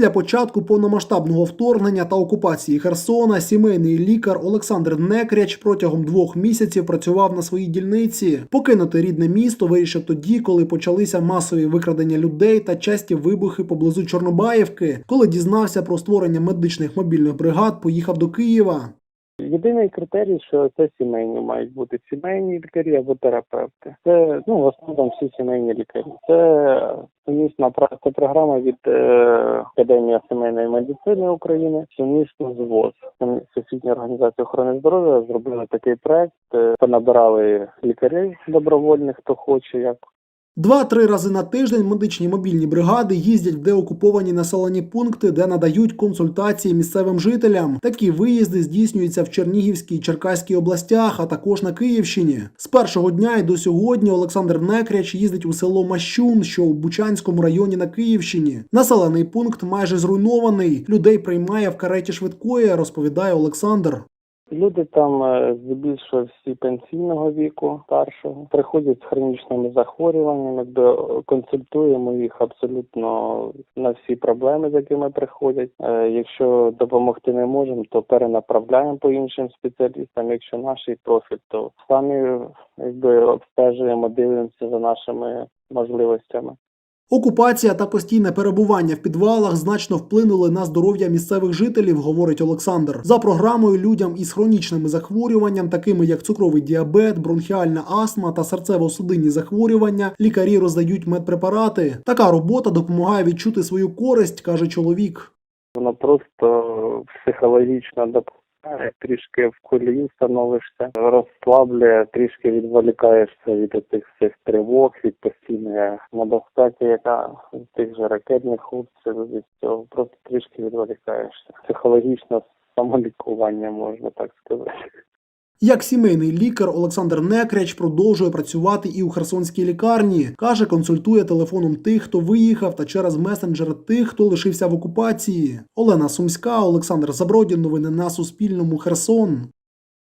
Після початку повномасштабного вторгнення та окупації Херсона сімейний лікар Олександр Некряч протягом двох місяців працював на своїй дільниці. Покинути рідне місто вирішив тоді, коли почалися масові викрадення людей та часті вибухи поблизу Чорнобаївки. Коли дізнався про створення медичних мобільних бригад, поїхав до Києва. Єдиний критерій, що це сімейні мають бути сімейні лікарі або терапевти. Це ну в основному всі сімейні лікарі. Це сумісна це програма від е, Академії сімейної медицини України сумісно з ВОЗ. Всесвітня організація охорони здоров'я зробили такий проект. е, Понабирали лікарів добровольних, хто хоче, як Два-три рази на тиждень медичні мобільні бригади їздять в деокуповані населені пункти, де надають консультації місцевим жителям. Такі виїзди здійснюються в Чернігівській і Черкаській областях, а також на Київщині. З першого дня і до сьогодні Олександр Некряч їздить у село Мащун, що у Бучанському районі на Київщині. Населений пункт майже зруйнований. Людей приймає в кареті швидкої, розповідає Олександр. Люди там е, здебільшого всі пенсійного віку, старшого, приходять з хронічними захворюваннями, де консультуємо їх абсолютно на всі проблеми, з якими приходять. Е, Якщо допомогти не можемо, то перенаправляємо по іншим спеціалістам. Якщо наш профіль, то самі якби обстежуємо, дивимося за нашими можливостями. Окупація та постійне перебування в підвалах значно вплинули на здоров'я місцевих жителів, говорить Олександр. За програмою людям із хронічними захворюванням, такими як цукровий діабет, бронхіальна астма та серцево-судинні захворювання, лікарі роздають медпрепарати. Така робота допомагає відчути свою користь, каже чоловік. Воно просто психологічно допомагає, трішки в колії становишся, розслаблює, трішки відволікаєшся від цих всіх тривог, від постійної небезпеки, яка тих же ракетних обстрілів, від цього просто трішки відволікаєшся. Психологічно самолікування, можна так сказати. Як сімейний лікар Олександр Некряч продовжує працювати і у Херсонській лікарні. Каже, консультує телефоном тих, хто виїхав, та через месенджер тих, хто лишився в окупації. Олена Сумська, Олександр Забродін. Новини на Суспільному. Херсон.